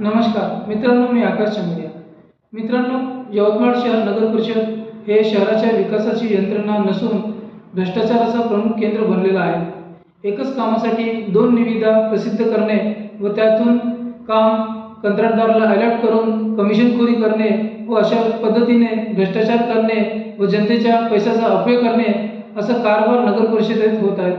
नमस्कार मित्रांनो मी आकाश चंद्रिया मित्रांनो यवतमाळ शहर नगर परिषद हे शहराच्या विकासाची यंत्रणा नसून भ्रष्टाचाराचं प्रमुख केंद्र बनलेलं आहे. एकच कामासाठी दोन निविदा प्रसिद्ध करणे व त्यातून काम कंत्राटदाराला अलर्ट करून कमिशनखोरी करणे व अशा पद्धतीने भ्रष्टाचार करणे व जनतेच्या पैशाचा अपव्यय करणे असं कारभार नगर परिषदेत होत आहे.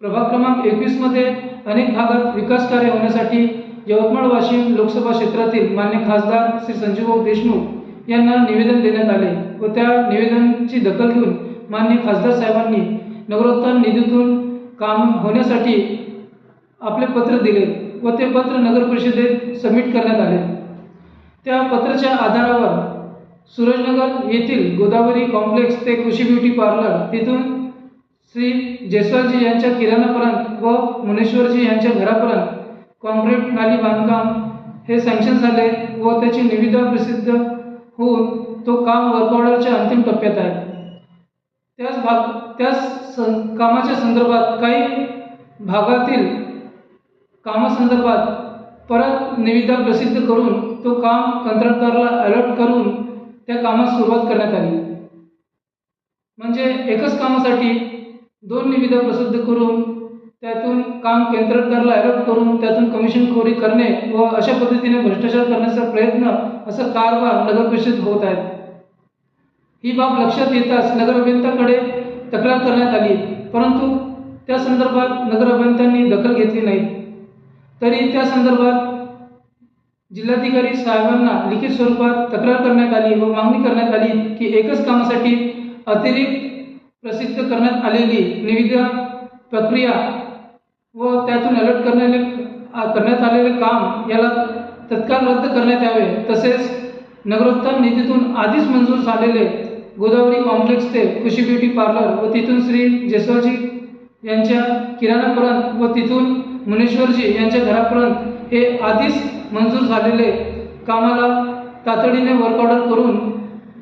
प्रभाग क्रमांक एकवीसमध्ये अनेक भागात विकास कार्य होण्यासाठी यवतमाळ वाशिम लोकसभा क्षेत्रातील मान्य खासदार श्री संजीवभाऊ देशमुख यांना निवेदन देण्यात आले व त्या निवेदनाची दखल घेऊन मान्य खासदार साहेबांनी नगरोत्थान निधीतून काम होण्यासाठी आपले पत्र दिले व ते पत्र नगर परिषदेत सबमिट करण्यात आले. त्या पत्राच्या आधारावर सूरजनगर येथील गोदावरी कॉम्प्लेक्स ते कृषी ब्युटी पार्लर तिथून श्री जयस्वालजी यांच्या किराणापर्यंत व मुनेश्वरजी यांच्या घरापर्यंत कॉन्क्रीट आणि बांधकाम हे सँक्शन झाले व त्याची निविदा प्रसिद्ध होऊन तो काम वर्क ऑर्डरच्या अंतिम टप्प्यात आहे. त्याच भाग त्याच सं कामाच्या संदर्भात काही भागातील कामासंदर्भात परत निविदा प्रसिद्ध करून तो काम कंत्राटदाराला अलर्ट करून त्या कामास सुरुवात करण्यात आली. म्हणजे एकच कामासाठी दोन निविदा प्रसिद्ध करून त्यातून काम कंत्राटदाराला अलर्ट करून त्यातून चोरी करणे व अशा पद्धतीने भ्रष्टाचार करण्याचा प्रयत्न असं कारभार नगर परिषद होत आहेत ही बाब लक्षात येताच नगर अभियंत्याकडे तक्रार करण्यात आली परंतु त्या संदर्भात नगर अभियंत्यांनी दखल घेतली नाही. तरी त्या संदर्भात जिल्हाधिकारी साहेबांना लिखित स्वरूपात तक्रार करण्यात आली व मागणी करण्यात आली की एकच कामासाठी अतिरिक्त प्रसिद्ध करण्यात आलेली निविदा प्रक्रिया व त्यातून अलर्ट करण्याने करण्यात आलेले काम याला तत्काळ रद्द करण्यात यावे. तसेच नगरोत्थान निधीतून आधीच मंजूर झालेले गोदावरी कॉम्प्लेक्स ते कृषी ब्युटी पार्लर व तिथून श्री जयस्वालजी यांच्या किराणापर्यंत व तिथून मुनेश्वरजी यांच्या घरापर्यंत हे आधीच मंजूर झालेले कामाला तातडीने वर्क ऑर्डर करून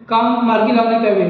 काम मार्गी लावण्यात यावे.